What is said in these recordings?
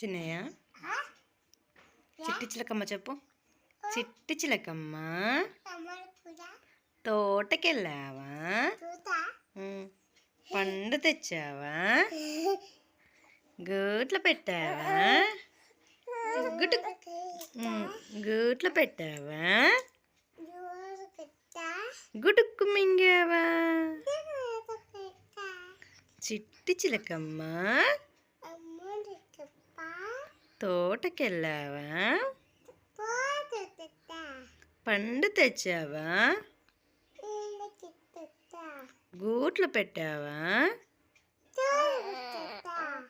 చిన్నయ్య చిట్టి చిలకమ్మ చెప్పు చిట్టి చిలకమ్మ తోటకెళ్ళావా పండు తెచ్చావా గూట్లు పెట్టావా గూట్లు పెట్టావా గుడుక్కు మింగావా చిట్టి చిలకమ్మ తోటకెళ్ళావా పండు తెచ్చావా గూట్లు పెట్టావా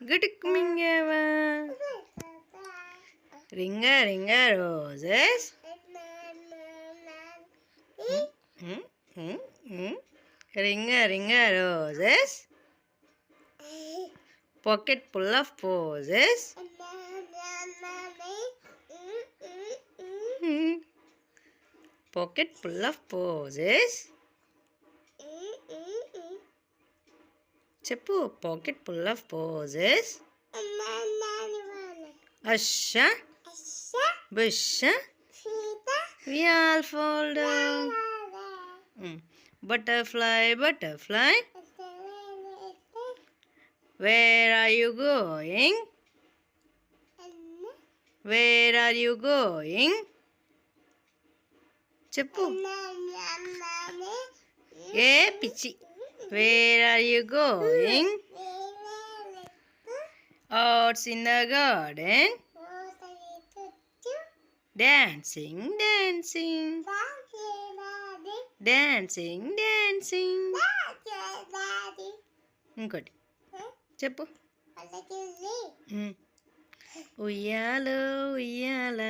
గుటుక్ మింగావా రింగ ringa roses ringa ringa roses pocket full of posies pocket full of poses. Chappu, pocket full of poses. Asha. Asha. Bisha. Sita. We all fall down. Hmm. Butterfly, butterfly. Where are you going? Where are you going? చెప్పు ఏ పిచ్చి where are you going outs in the garden dancing dancing dancing dancing ఇంకోటి చెప్పు ఉయ్యాలో ఉయ్యాల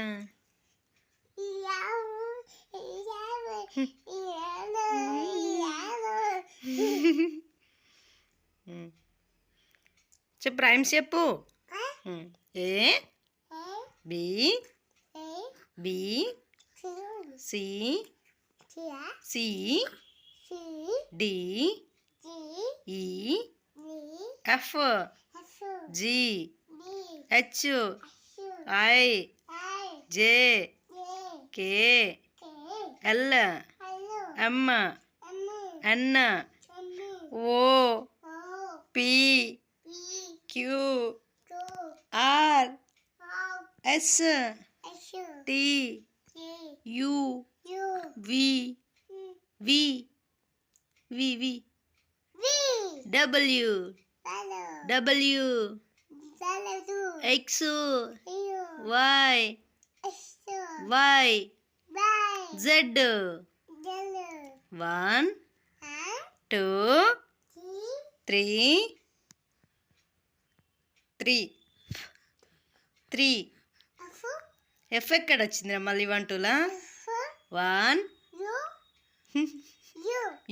చెప్పు rhymes చెప్పు A B B C C D E F G H I J K L M N O P Q R S T U V V V V W W X Y Y Z one two three three three F ఎక్కడ వచ్చిందిరా మళ్ళీ one టూలా one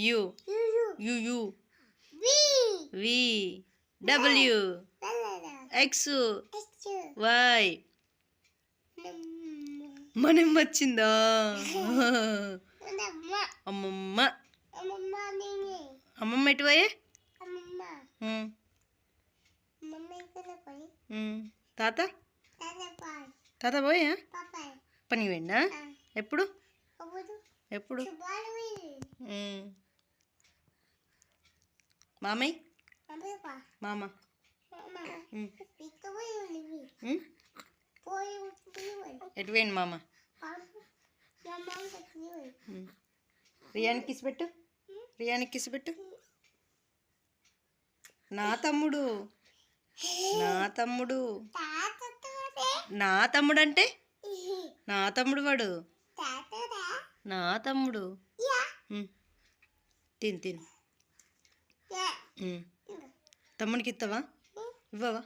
U U U V W X Y మనం వచ్చిందా అమ్మమ్మ అమ్మమ్మ ఎటు పోయే తాత తాత పోయా పని వెళ్ళా ఎప్పుడు ఎప్పుడు మామయ్య మామ ఎటు పోయింది మామ రియానికి కిసి పెట్టు రియానికి కిసి పెట్టు నా తమ్ముడు నా తమ్ముడు నా తమ్ముడు అంటే నా తమ్ముడు వాడు నా తమ్ముడు తిని తిని తమ్ముడికి ఇస్తావా ఇవ్వవా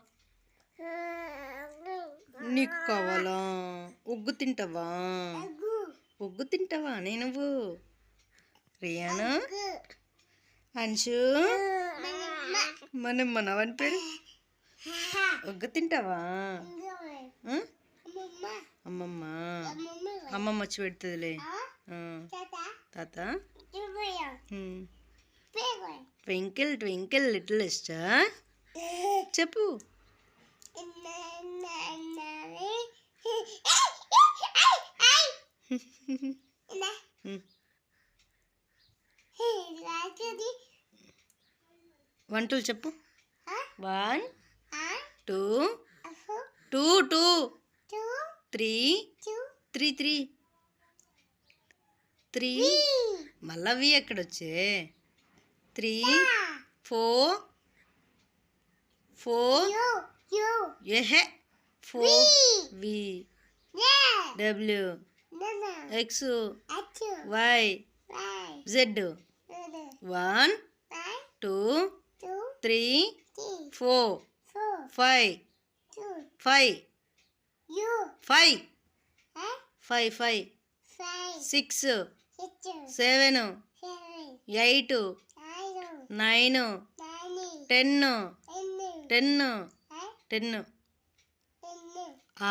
నీకు కావాలా ఉగ్గు తింటావా పొగ్గు తింటావా నేను నువ్వు రియాను అంశు మనం మనవని పేరు ఒగ్గు తింటావా అమ్మమ్మ అమ్మమ్మ వచ్చి పెడుతుందిలే తాత ట్వింకిల్ ట్వింకిల్ లిటిల్ ఇస్టా చెప్పు వన్ టూ చెప్పు one two two two three three three three మళ్ళా వి ఎక్కడొచ్చే త్రీ ఫోర్ ఫోర్ ఏహే four V W X Y Z one two three four five five five five five six seven eight nine ten ten ten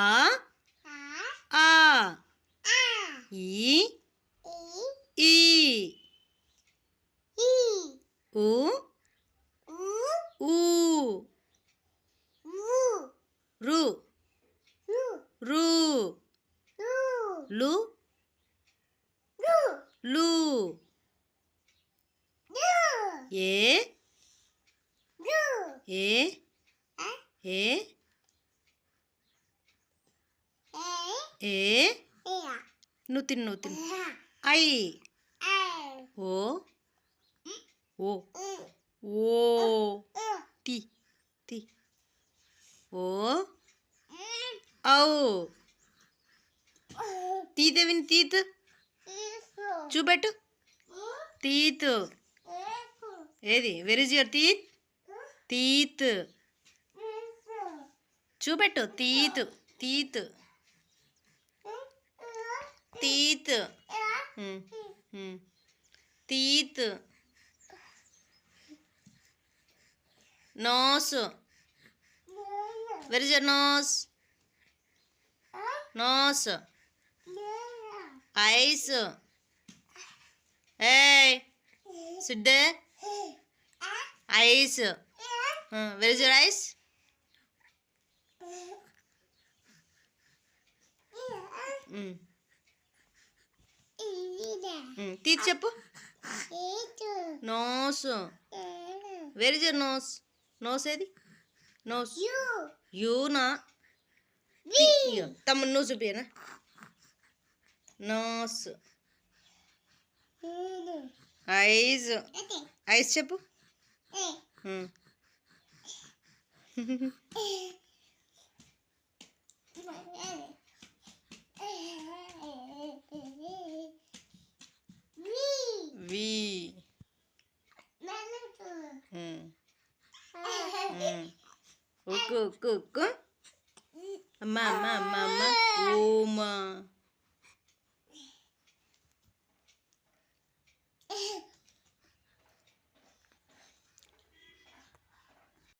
ఆ ఆ 一，一，一，五，五，五，五，六，六，六，六，六，తిన్ను నువ్వు తిన్ను I O oh O T తి ఓ ఔ విని తీత్ చూపెట్టు తీతు ఏది వెరీజ్ యువర్ తీత్ తీత్ చూపెట్టు తీతు తీత్ teeth. Teeth. Nose. Where is your nose? Nose. Eyes. Hey, sit there. Eyes. Where is your eyes? తీసి చెప్పు nose where's your nose nose ఏది నోస్ యూనా తమ్ముడు నువ్వు చూపియనా నోస్ ఐజ్ ఐస్ చెప్పు ఉక్కు ఉక్కు ఉక్కు అమ్మ అమ్మ అమ్మ అమ్మ ఓమా